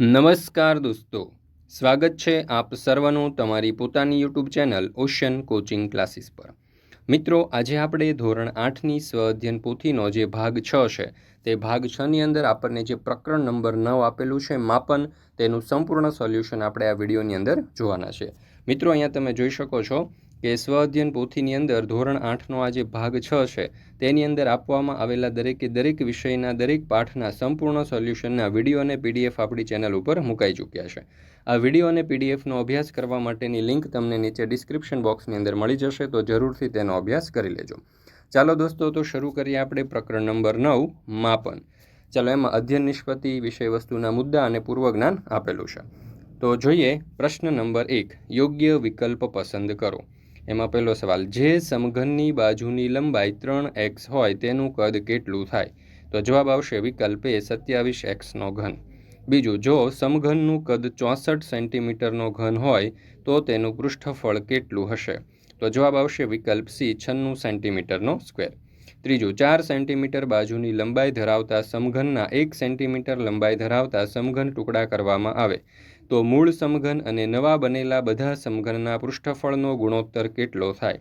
નમસ્કાર દોસ્તો. સ્વાગત છે આપ સર્વનું તમારી પોતાની YouTube channel Ocean coaching classes પર. મિત્રો, આજે આપણે ધોરણ આઠની સ્વ અધ્યયન પોથીનો જે ભાગ છ છે, તે ભાગ છની અંદર આપણને જે પ્રકરણ નંબર નવ આપેલું છે, માપન, તેનું સંપૂર્ણ સોલ્યુશન આપણે આ વિડીયોની અંદર જોવાના છે. મિત્રો, અહીંયા તમે જોઈ શકો છો કે સ્વ અધ્યયન પોથીની અંદર ધોરણ આઠનો આ જે ભાગ છ છે. તેની અંદર આપવામાં આવેલા દરેકે દરેક વિષયના દરેક પાઠના સંપૂર્ણ સોલ્યુશનના વીડિયો અને પીડીએફ આપણી ચેનલ ઉપર મુકાઈ ચૂક્યા છે. આ વીડિયો અને પીડીએફનો અભ્યાસ કરવા માટેની લિંક તમને નીચે ડિસ્ક્રિપ્શન બોક્સની અંદર મળી જશે, તો જરૂરથી તેનો અભ્યાસ કરી લેજો. ચાલો દોસ્તો, તો શરૂ કરીએ આપણે પ્રકરણ નંબર નવ, માપન. ચાલો, એમાં અધ્યયન નિષ્પતિ વિષય વસ્તુના મુદ્દા અને પૂર્વજ્ઞાન આપેલું છે. તો જોઈએ પ્રશ્ન નંબર એક, યોગ્ય વિકલ્પ પસંદ કરો. એમાં પહેલો સવાલ, જે સમઘનની બાજુની લંબાઈ ત્રણ એક્સ હોય તેનું કદ કેટલું થાય? તો જવાબ આવશે વિકલ્પ એ સત્યાવીસ એક્સનો ઘન. બીજું, જો સમઘનનું કદ ચોસઠ સેન્ટીમીટરનો ઘન હોય, તો તેનું પૃષ્ઠફળ કેટલું હશે? તો જવાબ આવશે વિકલ્પ સી, છન્નું સેન્ટીમીટરનો સ્ક્વેર. ત્રીજું, ચાર સેન્ટીમીટર બાજુની લંબાઈ ધરાવતા સમઘનના એક સેન્ટીમીટર લંબાઈ ધરાવતા સમઘન ટુકડા કરવામાં આવે. તો મૂળ સમઘન અને નવા બનેલા બધા સમઘનના પૃષ્ઠફળનો ગુણોત્તર કેટલો થાય?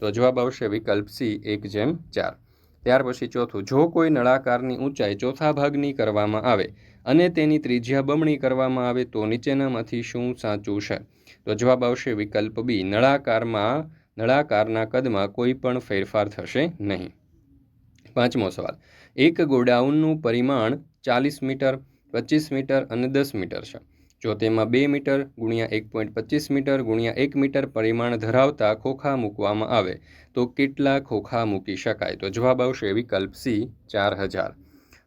તો જવાબ આવશે વિકલ્પ સી, એક જેમ ચાર. ત્યાર પછી ચોથું, જો કોઈ નળાકારની ઊંચાઈ ચોથા ભાગની કરવામાં આવે અને તેની ત્રિજ્યા બમણી કરવામાં આવે તો નીચેનામાંથી શું સાચું છે? તો જવાબ આવશે વિકલ્પ બી, નળાકારમાં, નળાકારના કદમાં કોઈ પણ ફેરફાર થશે નહીં. પાંચમો સવાલ, એક ગોડાઉનનું પરિમાણ ચાલીસ મીટર, પચીસ મીટર અને દસ મીટર છે. જો તેમાં બે મીટર ગુણ્યા એક પોઈન્ટ પચીસ મીટર ગુણ્યા એક મીટર પરિમાણ ધરાવતા ખોખા મૂકવામાં આવે, તો કેટલા ખોખા મૂકી શકાય? તો જવાબ આવશે વિકલ્પ સી, ચાર હજાર.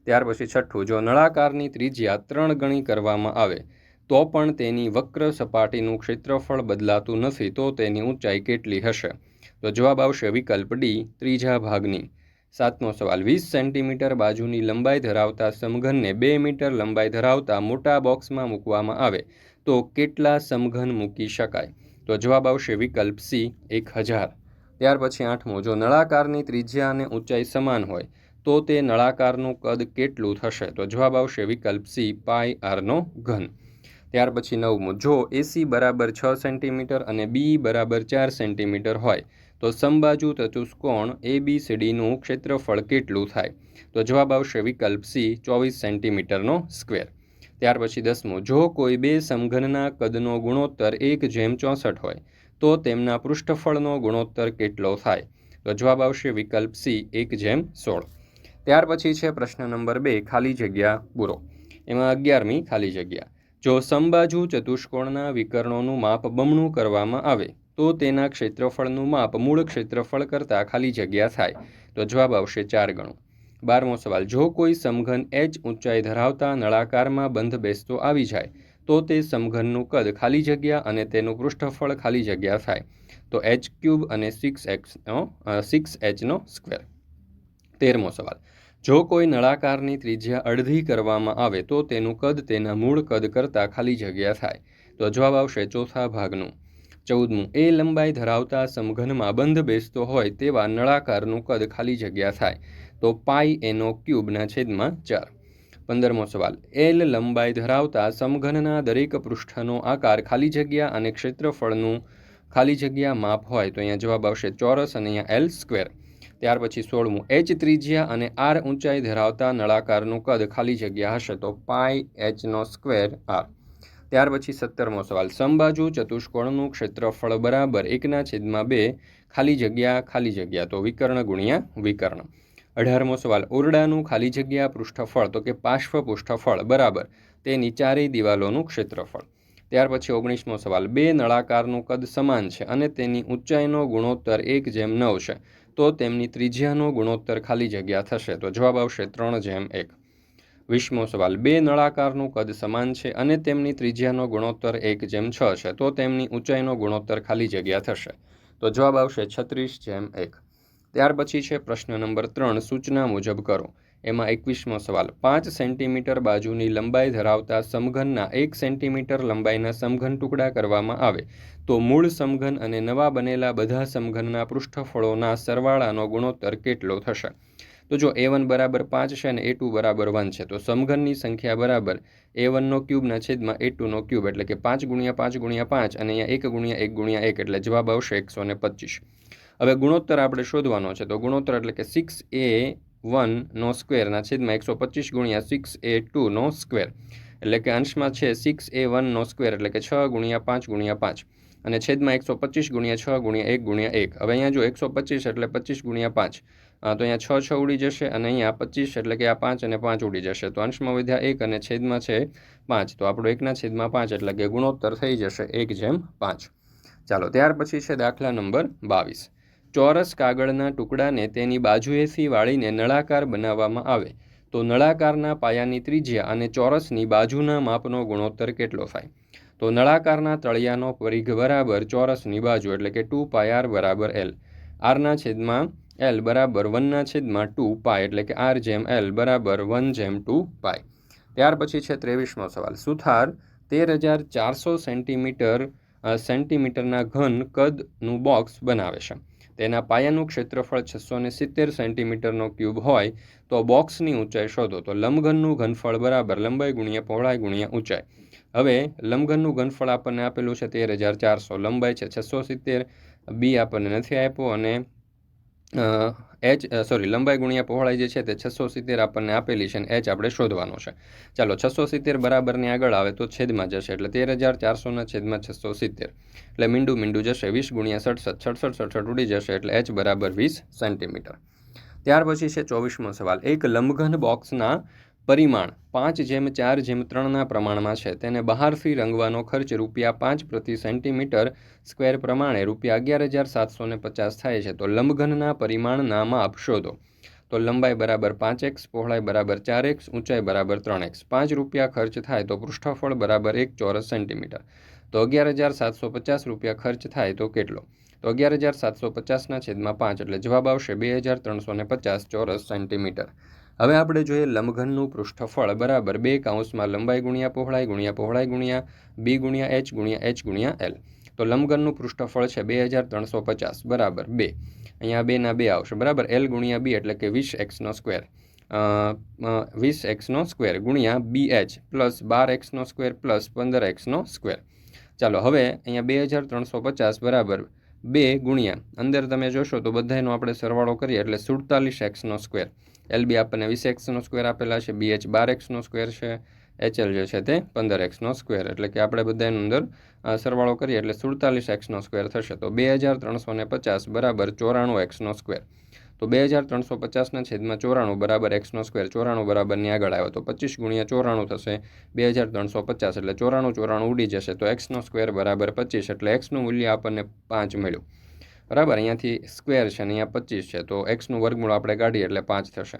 ત્યાર પછી છઠ્ઠું, જો નળાકારની ત્રિજ્યા ત્રણ ગણી કરવામાં આવે, તો પણ તેની વક્ર સપાટીનું ક્ષેત્રફળ બદલાતું નથી, તો તેની ઊંચાઈ કેટલી હશે? તો જવાબ આવશે વિકલ્પ ડી, ત્રીજા ભાગની. સાતમો સવાલ. વીસ સેન્ટીમીટર બાજુની લંબાઈ ધરાવતા સમઘનને બે મીટર લંબાઈ ધરાવતા મોટા બોક્સમાં મૂકવામાં આવે તો કેટલા સમઘન મૂકી શકાય? તો જવાબ આવશે વિકલ્પ સી, એક હજાર. ત્યાર પછી આઠમો, જો નળાકારની ત્રિજ્યા અને ઊંચાઈ સમાન હોય, તો તે નળાકારનું કદ કેટલું થશે? તો જવાબ આવશે વિકલ્પ સી, પાઈ આરનો ઘન. ત્યાર પછી નવમું, જો એસી બરાબર છ સેન્ટીમીટર અને બી બરાબર ચાર સેન્ટીમીટર હોય તો સમબાજુ ચતુષ્કોણ એ બી સીડીનું ક્ષેત્રફળ કેટલું થાય? તો જવાબ આવશે વિકલ્પ સી ચોવીસ સેન્ટીમીટરનો સ્ક્વેર. ત્યાર પછી દસમું, જો કોઈ બે સમઘનના કદનો ગુણોત્તર એક જેમ ચોસઠ હોય, તો તેમના પૃષ્ઠફળનો ગુણોત્તર કેટલો થાય? તો જવાબ આવશે વિકલ્પ સી એક જેમ સોળ. ત્યાર પછી છે પ્રશ્ન નંબર બે, ખાલી જગ્યા પૂરો એમાં અગિયારમી ખાલી જગ્યા. જો સમબાજુ ચતુષ્કોણના વિકર્ણોનું માપ બમણું કરવામાં આવે તો તેના ક્ષેત્રફળનું માપ મૂળ ક્ષેત્રફળ કરતાં ખાલી જગ્યા થાય. તો જવાબ આવશે ચાર ગણું. બારમો સવાલ, જો કોઈ સમઘન એચ ઊંચાઈ ધરાવતા નળાકારમાં બંધ બેસતો આવી જાય, તો તે સમઘનનું કદ ખાલી જગ્યા અને તેનું પૃષ્ઠફળ ખાલી જગ્યા થાય. તો એચ ક્યુબ અને સિક્સ એક્સનો સિક્સ એચનો સ્ક્વેર. તેરમો સવાલ, જો કોઈ નળાકારની ત્રિજ્યા અડધી કરવામાં આવે, તો તેનું કદ તેના મૂળ કદ કરતાં ખાલી જગ્યા થાય. તો જવાબ આવશે ચોથા ભાગનું. ચૌદમું, એ લંબાઈ ધરાવતા સમઘનમાં બંધ બેસતો હોય તેવા નળાકારનું કદ ખાલી જગ્યા થાય, તો પાઈ એનો ક્યુબના છેદમાં ચાર. પંદરમો સવાલ, એલ લંબાઈ ધરાવતા સમઘનના દરેક પૃષ્ઠનો આકાર ખાલી જગ્યા અને ક્ષેત્રફળનું ખાલી જગ્યા માપ હોય? તો અહીંયા જવાબ આવશે ચોરસ અને અહીંયા એલ સ્ક્વેર. ત્યાર પછી સોળમું, એચ ત્રિજ્યા અને આર ઊંચાઈ ધરાવતા નળાકારનું કદ ખાલી જગ્યા હશે, તો પાઈ એચનો સ્ક્વેર આર. ત્યાર પછી સત્તરમો સવાલ. સમબાજુ ચતુષ્કોણનું ક્ષેત્રફળ બરાબર એકના છેદમાં બે, ખાલી જગ્યા ખાલી જગ્યા. તો વિકર્ણ ગુણ્યા વિકર્ણ. અઢારમો સવાલ. ઓરડાનું ખાલી જગ્યા પૃષ્ઠફળ, તો કે પાર્શ્વ પૃષ્ઠફળ બરાબર. તેની ચારેય દિવાલોનું ક્ષેત્રફળ. ત્યાર પછી ઓગણીસમો સવાલ. બે નળાકારનું કદ સમાન છે અને તેની ઊંચાઈનો ગુણોત્તર એક જેમ નવ છે. તો તેમની ત્રિજ્યાનો ગુણોત્તર ખાલી જગ્યા થશે. તો જવાબ આવશે ત્રણ જેમ એક. વીસમો સવાલ બે નળાકારનું કદ સમાન છે અને તેમની ત્રિજ્યાનો ગુણોત્તર એક જેમ છ છે, તો તેમની ઊંચાઈનો ગુણોત્તર ખાલી જગ્યા થશે. તો જવાબ આવશે છત્રીસ જેમ એક. ત્યાર પછી છે પ્રશ્ન નંબર ત્રણ, સૂચના મુજબ કરો. એમાં એકવીસમો સવાલ પાંચ સેન્ટીમીટર બાજુની લંબાઈ ધરાવતા સમઘનના એક સેન્ટીમીટર લંબાઈના સમઘન ટુકડા કરવામાં આવે. તો મૂળ સમઘન અને નવા બનેલા બધા સમઘનના પૃષ્ઠફળોના સરવાળાનો ગુણોત્તર કેટલો થશે? તો જો એ વન બરાબર પાંચ છે અને એ ટુ બરાબર વન છે, તો સમઘનની સંખ્યા બરાબર એ વનનો ક્યુબના છેદમાં એ ટુનો ક્યુબ એટલે કે પાંચ ગુણ્યા પાંચ ગુણ્યા પાંચ અને અહીંયા એક ગુણ્યા એક ગુણ્યા એક, એટલે જવાબ આવશે એકસો ને પચીસ. હવે ગુણોત્તર આપણે શોધવાનો છે, તો ગુણોત્તર એટલે કે સિક્સ એ વનનો સ્ક્વેરના છેદમાં એકસો પચીસ ગુણ્યા સિક્સ એ ટુનો સ્ક્વેર એટલે કે અંશમાં છે સિક્સ એ વનનો સ્ક્વેર એટલે કે છ ગુણ્યા પાંચ ગુણ્યા પાંચ, અને છેદમાં એકસો પચીસ ગુણ્યા છ ગુણ્યા એક ગુણ્યા એક. હવે અહીંયા જો એકસો પચીસ એટલે પચીસ ગુણ્યા પાંચ તો અહીંયા છ છ ઉડી જશે અને અહીંયા પચીસ એટલે કે આ પાંચ અને પાંચ ઉડી જશે. તો અંશમાં વધ્યા એક અને છેદમાં છે પાંચ. તો આપણો એકના છેદમાં પાંચ એટલે કે ગુણોત્તર થઈ જશે એક જેમ પાંચ. ચાલો, ત્યાર પછી છે દાખલા નંબર બાવીસ. ચોરસ કાગળના ટુકડાને તેની બાજુએથી વાળીને નળાકાર બનાવવામાં આવે. તો નળાકારના પાયાની ત્રિજ્યા અને ચોરસની બાજુના માપનો ગુણોત્તર કેટલો થાય? તો નળાકારના તળિયાનો પરિઘ બરાબર ચોરસની બાજુ એટલે કે ટુ પાય આર બરાબર એલ. આરના છેદમાં એલ બરાબર વનના છેદમાં ટુ પાય એટલે કે આર જેમ એલ બરાબર વન જેમ ટુ પાય ત્યાર પછી છે ત્રેવીસમો સવાલ. સુથાર તેર હજાર ચારસો સેન્ટીમીટર સેન્ટીમીટરના ઘન કદનું બોક્સ બનાવે છે. તેના પાયાનું ક્ષેત્રફળ છસો ને સિત્તેર સેન્ટીમીટરનો ક્યુબ હોય તો બોક્સની ઊંચાઈ શોધો. તો લંબઘનનું ઘનફળ બરાબર લંબાઈ ગુણ્યા પહોળાઈ ગુણ્યા ઊંચાઈ. હવે લંબઘનનું ઘનફળ આપણને આપેલું છે તેર હજાર ચારસો લંબાઈ છે છસો સિત્તેર. બી આપણને નથી આપ્યો અને એચ સોરી લંબાઈ ગુણ્યા પહોળાઈ જે છે તે છસો સિત્તેર આપણને આપેલી છે અને એચ આપણે શોધવાનો છે. ચાલો, છસો સિત્તેર બરાબરની આગળ આવે તો છેદમાં જશે. એટલે તેર હજાર ચારસોના છેદમાં છસો સિત્તેર. એટલે મીંડું મીંડું જશે, વીસ ગુણ્યા સડસઠ સડસઠ સડસઠ ઉડી જશે, એટલે એચ બરાબર વીસ સેન્ટીમીટર. ત્યાર પછી છે ચોવીસમો સવાલ. એક લંબઘન બોક્સના પરિમાણ પાંચ જેમ ચાર જેમ ત્રણના પ્રમાણમાં છે. તેને બહારથી રંગવાનો ખર્ચ રૂપિયા પાંચ પ્રતિ સેન્ટીમીટર સ્ક્વેર પ્રમાણે રૂપિયા અગિયાર હજાર સાતસો ને પચાસ થાય છે. તો લંબઘનના પરિમાણના માપ શોધો. તો લંબાઈ બરાબર પાંચ એક્સ, પહોળાઈ બરાબર ચાર એક્સ, ઊંચાઈ બરાબર ત્રણ એક્સ. પાંચ રૂપિયા ખર્ચ થાય તો પૃષ્ઠફળ બરાબર એક ચોરસ સેન્ટીમીટર. તો અગિયાર હજાર સાતસો પચાસ રૂપિયા ખર્ચ થાય તો કેટલો? તો અગિયાર હજાર સાતસો પચાસના છેદમાં પાંચ એટલે જવાબ આવશે બે હજાર ત્રણસો ને પચાસ ચોરસ સેન્ટીમીટર. હવે આપણે જોઈએ લંબઘનનું પૃષ્ઠફળ. બરાબર, બે કાઉન્સમાં લંબાઈ ગુણ્યા પહોળાઈ ગુણ્યા પહોળાઈ ગુણ્યા બી ગુણ્યા એચ ગુણ્યા એચ ગુણ્યા એલ. તો લંબઘનનું પૃષ્ઠફળ છે બે હજાર ત્રણસો પચાસ. બરાબર, બે. અહીંયા બેના બે આવશે. બરાબર, એલ ગુણ્યા બી એટલે કે વીસ એક્સનો સ્ક્વેર. વીસ એક્સનો સ્ક્વેર ગુણ્યા બી એચ પ્લસ બાર એક્સનો સ્ક્વેર પ્લસ પંદર એક્સનો સ્ક્વેર. ચાલો, હવે અહીંયા બે હજાર ત્રણસો પચાસ, બરાબર, બે ગુણ્યા. અંદર તમે જોશો તો બધાનો આપણે સરવાળો કરીએ એટલે સુડતાલીસ એક્સનો સ્ક્વેર. એલ બી આપણને વીસ એક્સનો સ્ક્વેર આપેલા છે, બી એચ બાર એક્સનો સ્ક્વેર છે એચએલ જે છે તે પંદર એક્સનો સ્ક્વેર. એટલે કે આપણે બધાની અંદર સરવાળો કરીએ એટલે સુડતાલીસ એક્સનો સ્ક્વેર થશે. તો બે હજાર ત્રણસો ને પચાસ બરાબર ચોરાણું એક્સનો સ્ક્વેર. તો બે હજાર ત્રણસો પચાસના છેદમાં ચોરાણું બરાબર એક્સનો સ્ક્વેર. ચોરાણું બરાબરની આગળ આવ્યો તો પચીસ ગુણ્યા ચોરાણું થશે, બે હજાર ત્રણસો પચાસ. એટલે ચોરાણું ચોરાણું ઉડી જશે. તો એક્સનો સ્ક્વેર બરાબર પચીસ. એટલે એક્સનું મૂલ્ય આપણને પાંચ મળ્યું. બરાબર? અહીંયાથી સ્ક્વેર છે અને અહીંયા પચીસ છે. તો એક્સનું વર્ગમૂળ આપણે કાઢીએ એટલે પાંચ થશે.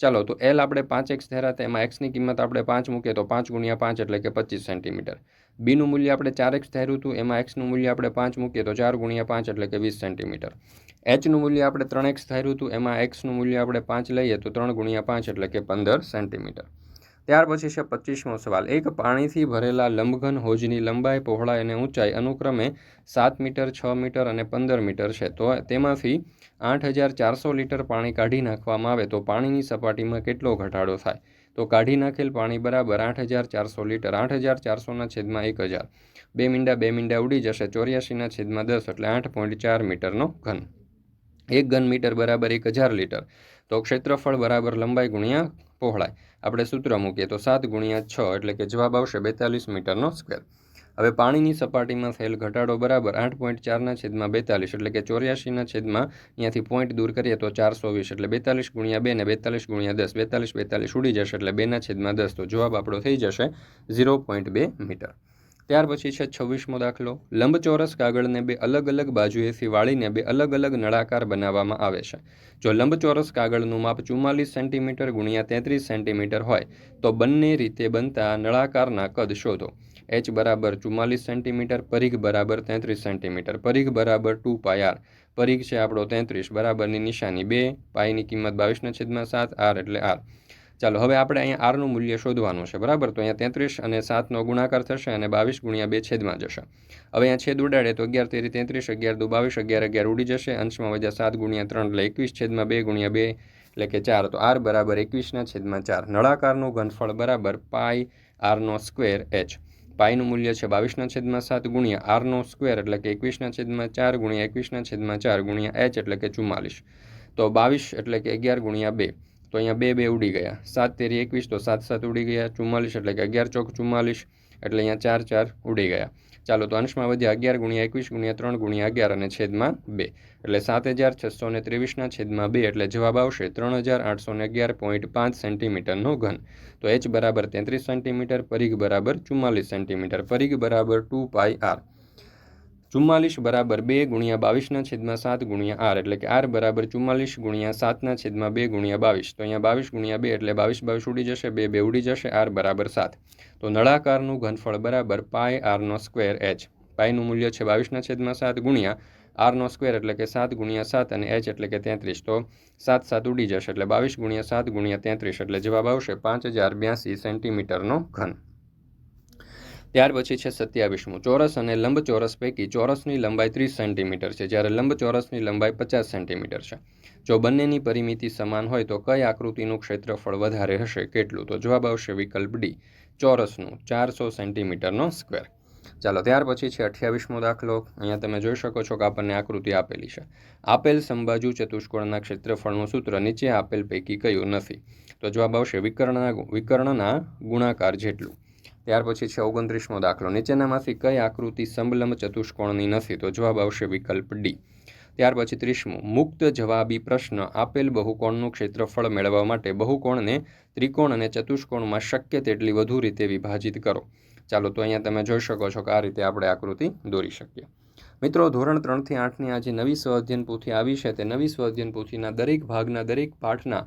ચાલો, તો એલ આપણે પાંચ એક્સ ધરાતા એમાં એક્સની કિંમત આપણે પાંચ મૂકીએ તો પાંચ ગુણ્યા પાંચ એટલે કે પચીસ સેન્ટીમીટર બીનું મૂલ્ય આપણે ચાર એક્સ ધાર્યું હતું, એમાં એક્સનું મૂલ્ય આપણે પાંચ મૂકીએ તો ચાર ગુણ્યા પાંચ એટલે કે વીસ સેન્ટીમીટર એચનું મૂલ્ય આપણે ત્રણ એક્સ ધાર્યું હતું, એમાં એક્સનું મૂલ્ય આપણે પાંચ લઈએ તો ત્રણ ગુણ્યા પાંચ એટલે કે પંદર સેન્ટીમીટર ત્યાર પછી છે પચીસમો સવાલ. એક પાણીથી ભરેલા લંબઘન હોજની લંબાઈ, પહોળાઈ અને ઊંચાઈ અનુક્રમે સાત મીટર, છ મીટર અને પંદર મીટર છે. તો તેમાંથી આઠ હજાર ચારસો લીટર પાણી કાઢી નાખવામાં આવે તો પાણીની સપાટીમાં કેટલો ઘટાડો થાય? તો કાઢી નાખેલ પાણી બરાબર આઠ હજાર ચારસો લીટર. આઠ હજાર ચારસોના છેદમાં એક હજાર. બે મીંડા બે મીંડા ઉડી જશે. ચોર્યાસીના છેદમાં દસ, એટલે આઠ પોઈન્ટ ચાર મીટરનો ઘન. એક ઘન મીટર બરાબર એક હજાર લીટર. તો ક્ષેત્રફળ બરાબર લંબાઈ ગુણ્યા પહોળાઈ આપણે સૂત્ર મૂકીએ તો સાત ગુણ્યા છ એટલે કે જવાબ આવશે બેતાલીસ મીટરનો સ્ક્વેર હવે પાણીની સપાટીમાં થયેલ ઘટાડો બરાબર આઠ પોઈન્ટ ચારના છેદમાં બેતાલીસ એટલે કે ચોર્યાસીના છેદમાં અહીંયાથી પોઈન્ટ દૂર કરીએ તો ચારસો વીસ એટલે બેતાલીસ ગુણ્યા બે ને બેતાલીસ ગુણ્યા દસ. બેતાલીસ બેતાલીસ ઉડી જશે એટલે બેના છેદમાં દસ. તો જવાબ આપણો થઈ જશે ઝીરો પોઈન્ટ બે મીટર. ત્યાર પછી છે છવ્વીસમો દાખલો. લંબચોરસ કાગળને બે અલગ અલગ બાજુએથી વાળીને બે અલગ અલગ નળાકાર બનાવવામાં આવે છે. જો લંબચોરસ કાગળનું માપ ચુમ્માલીસ સેન્ટીમીટર ગુણ્યા તેત્રીસ સેન્ટીમીટર હોય, તો બંને રીતે બનતા નળાકારના કદ શોધો. એચ બરાબર ચુમ્માલીસ સેન્ટીમીટર પરિઘ બરાબર તેત્રીસ સેન્ટીમીટર પરિઘ બરાબર ટુ પાય આર. પરિઘ છે આપણો તેત્રીસ, બરાબરની નિશાની બે પાયની કિંમત બાવીસના છેદમાં સાત, આર એટલે આર. ચાલો, હવે આપણે અહીંયા આરનું મૂલ્ય શોધવાનું છે, બરાબર? તો અહીંયા તેત્રીસ અને સાતનો ગુણાકાર થશે અને બાવીસ ગુણ્યા બે છેદમાં જશે. હવે અહીંયા છેદ ઉડાડે તો અગિયાર તેરી તેત્રીસ, અગિયાર દુ બાવીસ, અગિયાર અગિયાર ઉડી જશે. અંશમાં વજા સાત ગુણ્યા ત્રણ એટલે એકવીસ છેદમાં બે ગુણ્યા બે એટલે કે ચાર. તો આર બરાબર એકવીસના છેદમાં ચાર. નળાકારનું ઘનફળ બરાબર પાઈ આરનો સ્ક્વેર એચ પાઈનું મૂલ્ય છે બાવીસના છેદમાં સાત ગુણ્યા આરનો સ્ક્વેર એટલે કે એકવીસના છેદમાં ચાર ગુણ્યા એકવીસના છેદમાં ચાર ગુણ્યા એચ એટલે કે ચુમ્માલીસ. તો બાવીસ એટલે કે અગિયાર ગુણ્યા બે. તો અહીંયા બે બે ઉડી ગયા. સાત તેરી એકવીસ તો સાત સાત ઉડી ગયા. ચુમ્માલીસ એટલે કે અગિયાર ચોક ચુમ્માલીસ એટલે અહીંયા ચાર ચાર ઉડી ગયા. ચાલો તો અંશમાં વધ્યા અગિયાર ગુણ્યા એકવીસ ગુણ્યા ત્રણ ગુણ્યા અગિયાર અને છેદમાં બે. એટલે સાત હજાર છસો ને ત્રેવીસના છેદમાં બે એટલે જવાબ આવશે ત્રણ હજાર આઠસો ને અગિયાર પોઈન્ટ પાંચ સેન્ટીમીટરનો ઘન. તો એચ બરાબર તેત્રીસ સેન્ટીમીટર, પરિઘ બરાબર ચુમ્માલીસ સેન્ટીમીટર, પરિઘ બરાબર ટુ પાઈ આર. ચુમ્માલીસ બરાબર બે ગુણ્યા બાવીસના છેદમાં સાત ગુણ્યા આર, એટલે કે આર બરાબર ચુમ્માલીસ ગુણ્યા સાતના છેદમાં બે ગુણ્યા બાવીસ. તો અહીંયા બાવીસ ગુણ્યા બે એટલે બાવીસ બાવીસ ઉડી જશે, બે બે ઉડી જશે, આર બરાબર સાત. તો નળાકારનું ઘનફળ બરાબર પાય આરનો સ્ક્વેર એચ. પાયનું મૂલ્ય છે બાવીસના છેદમાં સાત ગુણ્યા આરનો સ્ક્વેર એટલે કે સાત ગુણ્યા સાત અને એચ એટલે કે તેત્રીસ. તો સાત સાત ઉડી જશે એટલે બાવીસ ગુણ્યા સાત ગુણ્યા તેત્રીસ એટલે જવાબ આવશે પાંચ હજાર બ્યાસી સેન્ટીમીટરનો ઘન. ત્યાર પછી છે સત્યાવીસમું. ચોરસ અને લંબચોરસ પૈકી ચોરસની લંબાઈ ત્રીસ સેન્ટીમીટર છે. જ્યારે લંબચોરસની લંબાઈ પચાસ સેન્ટીમીટર છે. જો બંનેની પરિમિતિ સમાન હોય તો કઈ આકૃતિનું ક્ષેત્રફળ વધારે હશે? કેટલું? તો જવાબ આવશે વિકલ્પ ડી. ચોરસનું ચારસો સેન્ટીમીટરનો સ્ક્વેર. ચાલો, ત્યાર પછી છે અઠ્યાવીસમો દાખલો. અહીંયા તમે જોઈ શકો છો કે આપણને આકૃતિ આપેલી છે. આપેલ સંબાજુ ચતુષ્કોણના ક્ષેત્રફળનું સૂત્ર નીચે આપેલ પૈકી કયું નથી? તો જવાબ આવશે વિકર્ણના વિકર્ણના ગુણાકાર જેટલું. ત્યાર પછી છે ઓગણત્રીસમો દાખલો. નીચેનામાંથી કઈ આકૃતિ સંબલમ ચતુષ્કોણની નથી? તો જવાબ આવશે વિકલ્પ ડી. ત્યાર પછી ત્રીસમું. મુક્ત જવાબી પ્રશ્ન. આપેલ બહુકોણનું ક્ષેત્રફળ મેળવવા માટે બહુકોણને ત્રિકોણ અને ચતુષ્કોણમાં શક્ય તેટલી વધુ રીતે વિભાજિત કરો. ચાલો તો અહીંયા તમે જોઈ શકો છો કે આ રીતે આપણે આકૃતિ દોરી શકીએ. મિત્રો, ધોરણ ત્રણથી આઠની આ જે નવી સ્વઅધ્યયન પોથી આવી છે, તે નવી સ્વઅધ્યયન પોથીના દરેક ભાગના, દરેક પાઠના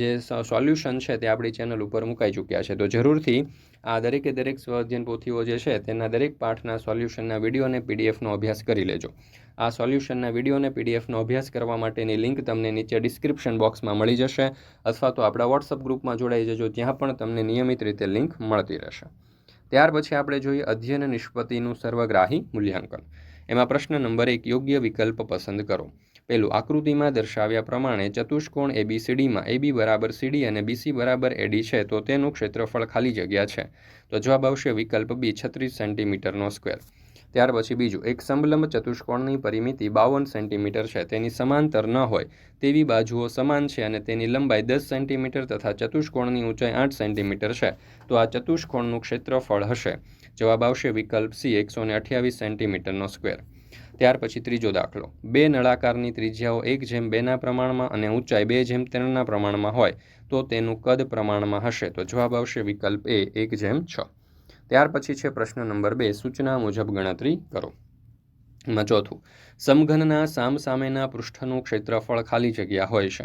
જે સોલ્યુશન છે તે આપણી ચેનલ ઉપર મુકાઈ ચૂક્યા છે. તો જરૂરથી આ દરેકે દરેક સ્વઅધ્યયન પોથીઓ જે છે, તેના દરેક પાઠના, સોલ્યુશનના વીડિયો અને પીડીએફનો અભ્યાસ કરી લેજો. આ સોલ્યુશનના વીડિયો અને પીડીએફનો અભ્યાસ કરવા માટેની લિંક તમને નીચે ડિસ્ક્રિપ્શન બોક્સમાં મળી જશે, અથવા તો આપણા વોટ્સઅપ ગ્રુપમાં જોડાઈ જજો ત્યાં પણ તમને નિયમિત રીતે લિંક મળતી રહેશે. ત્યાર પછી આપણે જોઈએ અધ્યયન નિષ્પત્તિનું સર્વગ્રાહી મૂલ્યાંકન. એમાં પ્રશ્ન નંબર એક, યોગ્ય વિકલ્પ પસંદ કરો. પહેલું, આકૃતિમાં દર્શાવ્યા પ્રમાણે ચતુષ્કોણ એબીસીડીમાં એબી બરાબર સીડી અને બીસી બરાબર એડી છે, તો તેનું ક્ષેત્રફળ ખાલી જગ્યા છે. તો જવાબ આવશે વિકલ્પ બી, છત્રીસ સેન્ટીમીટરનો સ્ક્વેર. ત્યાર પછી બીજું, એક સમલંબ ચતુષ્કોણની પરિમિતિ બાવન સેન્ટીમીટર છે. તેની સમાંતર ન હોય, તેવી બાજુઓ સમાન છે અને તેની લંબાઈ દસ સેન્ટીમીટર તથા ચતુષ્કોણની ઊંચાઈ આઠ સેન્ટીમીટર છે. તો આ ચતુષ્કોણનું ક્ષેત્રફળ હશે. જવાબ આવશે વિકલ્પ સી, એકસો ને અઠ્યાવીસ સેન્ટીમીટરનો સ્ક્વેર. ત્યાર પછી ત્રીજો દાખલો. બે નળાકારની ત્રિજ્યાઓ એક જેમ બેના પ્રમાણમાં અને ઊંચાઈ બે જેમ ત્રણના પ્રમાણમાં હોય, તો તેનું કદ પ્રમાણમાં હશે. તો જવાબ આવશે વિકલ્પ એ, એક જેમ છ. ત્યાર પછી છે પ્રશ્ન નંબર બે, સૂચના મુજબ ગણતરી કરો. એમાં ચોથું, સમઘનના સામસામેના પૃષ્ઠનું ક્ષેત્રફળ ખાલી જગ્યા હોય છે.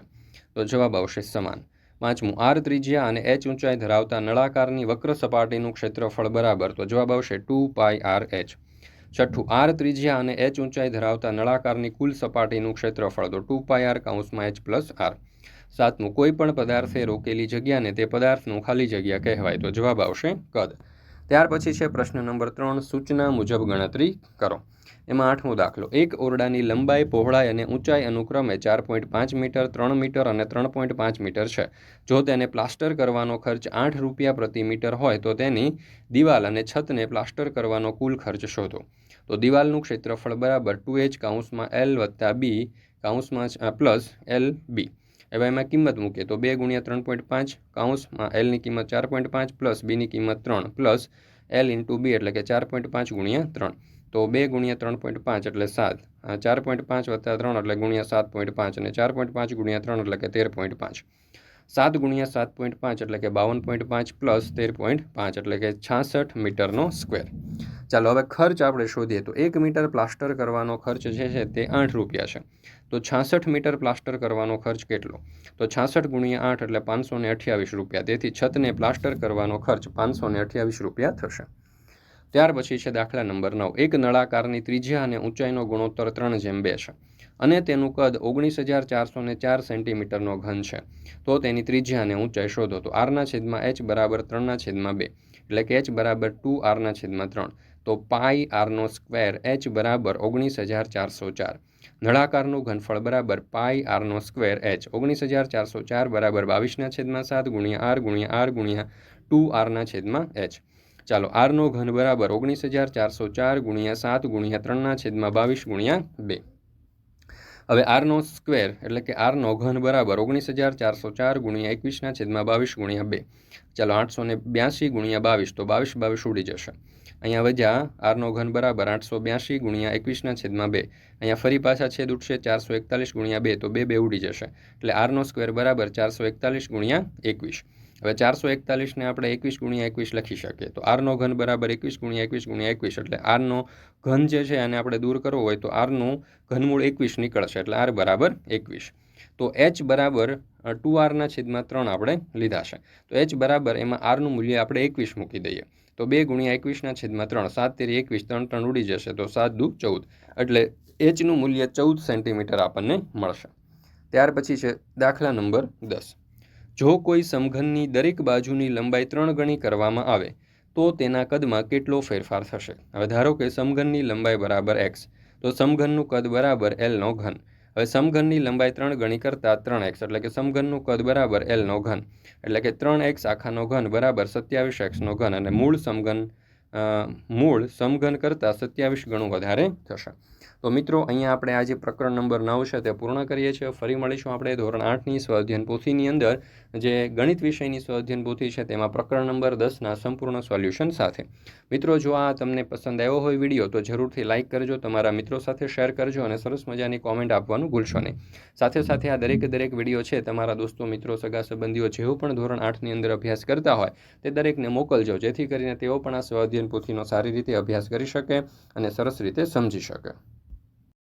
તો જવાબ આવશે સમાન. પાંચમું, આર ત્રિજ્યા અને એચ ઊંચાઈ ધરાવતા નળાકારની વક્ર સપાટીનું ક્ષેત્રફળ બરાબર. તો જવાબ આવશે ટુ પાય આર એચ. છઠ્ઠું, આર ત્રિજ્યા અને એચ ઊંચાઈ ધરાવતા નળાકારની કુલ સપાટીનું ક્ષેત્રફળ. તો ટુ પાય આર કાઉન્સમાં એચ પ્લસ આર. સાતમું, કોઈ પણ પદાર્થે રોકેલી જગ્યાને તે પદાર્થનું ખાલી જગ્યા કહેવાય. તો જવાબ આવશે કદ. ત્યાર પછી છે પ્રશ્ન નંબર ત્રણ, સૂચના મુજબ ગણતરી કરો. એમાં આઠમો દાખલો. એક ઓરડાની લંબાઈ પહોળાઈ અને ઊંચાઈ અનુક્રમે ચાર પોઈન્ટ પાંચ મીટર, ત્રણ મીટર અને ત્રણ પોઈન્ટ પાંચ મીટર છે. જો તેને પ્લાસ્ટર કરવાનો ખર્ચ આઠ રૂપિયા પ્રતિ મીટર હોય, તો તેની દિવાલ અને છતને પ્લાસ્ટર કરવાનો કુલ ખર્ચ શોધો. તો દિવાલનું ક્ષેત્રફળ બરાબર ટુ એચ કાઉન્સમાં એલ વત્તા બી કાઉન્સમાં પ્લસ એલ બી. હવે એમાં કિંમત મૂકીએ તો બે ગુણ્યા ત્રણ પોઈન્ટ પાંચ કાઉન્સમાં એલની કિંમત ચાર પોઈન્ટ પાંચ પ્લસ બીની કિંમત ત્રણ પ્લસ એલ ઇન્ટુ બી એટલે કે ચાર પોઈન્ટ પાંચ ગુણ્યા ત્રણ તો બે ગુણ્યા ત્રણ પોઈન્ટ પાંચ એટલે સાત ચાર પોઈન્ટ પાંચ વત્તા ત્રણ એટલે ગુણ્યા સાત પોઈન્ટ પાંચ અને ચાર પોઈન્ટ પાંચ ગુણ્યા ત્રણ એટલે કે તેર પોઈન્ટ પાંચ સાત ગુણ્યા સાત પોઈન્ટ પાંચ એટલે કે બાવન પોઈન્ટ પાંચ પ્લસ તેર પોઈન્ટ પાંચ એટલે કે છાસઠ મીટરનો સ્ક્વેર ચાલો, હવે ખર્ચ આપણે શોધીએ. તો એક મીટર પ્લાસ્ટર કરવાનો ખર્ચ જે છે તે આઠ રૂપિયા છે. તો છાસઠ મીટર પ્લાસ્ટર કરવાનો ખર્ચ કેટલો? તો છાસઠ ગુણ્યા આઠ એટલે પાંચસો ને અઠ્યાવીસ રૂપિયા. તેથી છતને પ્લાસ્ટર કરવાનો ખર્ચ પાંચસો ને અઠ્યાવીસ રૂપિયા થશે. ત્યાર પછી છે દાખલા નંબર નવ. એક નળાકારની ત્રિજ્યા અને ઊંચાઈનો ગુણોત્તર ત્રણ જેમ બે છે. અને તેનું કદ ઓગણીસ હજાર ચારસો ને ચાર સેન્ટીમીટરનો ઘન છે. તો તેની ત્રિજ્યા અને ઊંચાઈ શોધો. તો આરના છેદમાં એચ બરાબર ત્રણના છેદમાં બે. એટલે કે એચ બરાબર ટુ આરના છેદમાં ત્રણ. તો પાઈ આરનો સ્ક્વેર એચ બરાબર ઓગણીસ હજાર ચારસો ચાર. નળાકારનું ઘનફળ બરાબર પાઈ આરનો સ્ક્વેર એચ. ઓગણીસ હજાર ચારસો ચાર બરાબર બાવીસના છેદમાં સાત ગુણ્યા આર ગુણ્યા આર ગુણ્યા ટુ આરના છેદમાં એચ. ચાલો, આરનો ઘન બરાબર ઓગણીસ હજાર ચારસો ચાર ગુણ્યા સાત ગુણ્યા ત્રણના છેદમાં બાવીસ ગુણ્યા બે. હવે આરનો સ્ક્વેર એટલે કે આરનો ઘન બરાબર ઓગણીસ હજાર ચારસો ચાર ગુણ્યા એકવીસના છેદમાં બાવીસ ગુણ્યા બે. ચાલો આઠસો ને બ્યાસી ગુણ્યા બાવીસ તો બાવીસ બાવીસ ઉડી જશે. અહીંયા વજા આરનો ઘન બરાબર આઠસો બ્યાસી ગુણ્યા એકવીસના છેદમાં બે. અહીંયા ફરી પાછા છેદ ઉઠશે ચારસો એકતાલીસ ગુણ્યા બે તો બે બે ઉડી જશે. એટલે આરનો સ્ક્વેર બરાબર ચારસો એકતાલીસ ગુણ્યા એકવીસ. હવે ચારસો એકતાલીસને આપણે એકવીસ ગુણ્યા એકવીસ લખી શકીએ. તો આરનો ઘન બરાબર એકવીસ ગુણ્યા એકવીસ ગુણ્યા એકવીસ, એટલે આરનો ઘન જે છે એને આપણે દૂર કરવો હોય તો આરનું ઘનમૂળ એકવીસ નીકળશે, એટલે આર બરાબર એકવીસ. તો એચ બરાબર ટુ આરના છેદમાં ત્રણ આપણે લીધા છે. તો એચ બરાબર એમાં આરનું મૂલ્ય આપણે એકવીસ મૂકી દઈએ. તો બે ગુણ્યા એકવીસના છેદમાં ત્રણ, સાત તેરી એકવીસ, ત્રણ ત્રણ ઉડી જશે, તો સાત દુ ચૌદ. એટલે એચનું મૂલ્ય ચૌદ સેન્ટીમીટર આપણને મળશે. ત્યાર પછી છે દાખલા નંબર દસ. જો કોઈ સમઘનની દરેક બાજુની લંબાઈ ત્રણ ગણી કરવામાં આવે, તો તેના કદમાં કેટલો ફેરફાર થશે? હવે ધારો કે સમઘનની લંબાઈ બરાબર એક્સ તો સમઘનનું કદ બરાબર એલનો ઘન. હવે સમઘનની લંબાઈ ત્રણ ગણી કરતાં ત્રણ એક્સ એટલે કે સમઘનનું કદ બરાબર એલનો ઘન. એટલે કે ત્રણ એક્સ આખાનો ઘન બરાબર સત્યાવીસ એક્સનો ઘન, અને મૂળ સમઘન મૂળ સમઘન કરતાં સત્યાવીસ ગણું વધારે થશે. તો મિત્રો, અહીંયા આપણે આ જે પ્રકરણ નંબર નવ છે તે પૂર્ણ કરીએ છીએ. ફરી મળીશું આપણે ધોરણ આઠની સ્વાધ્યન પોથીની અંદર, જે ગણિત વિષયની સ્વાધ્યાયન પોથી છે તેમાં પ્રકરણ નંબર દસના સંપૂર્ણ સોલ્યુશન સાથે. મિત્રો, જો આ તમને પસંદ આવ્યો હોય વીડિયો, તો જરૂરથી લાઇક કરજો, તમારા મિત્રો સાથે શેર કરજો અને સરસ મજાની કોમેન્ટ આપવાનું ભૂલશો નહીં. સાથે સાથે આ દરેકે દરેક વીડિયો છે તમારા દોસ્તો, મિત્રો, સગા સંબંધીઓ જેઓ પણ ધોરણ આઠની અંદર અભ્યાસ કરતા હોય, તે દરેકને મોકલજો. જેથી કરીને તેઓ પણ આ સ્વાધ્યાયન પોથીનો સારી રીતે અભ્યાસ કરી શકે અને સરસ રીતે સમજી શકે.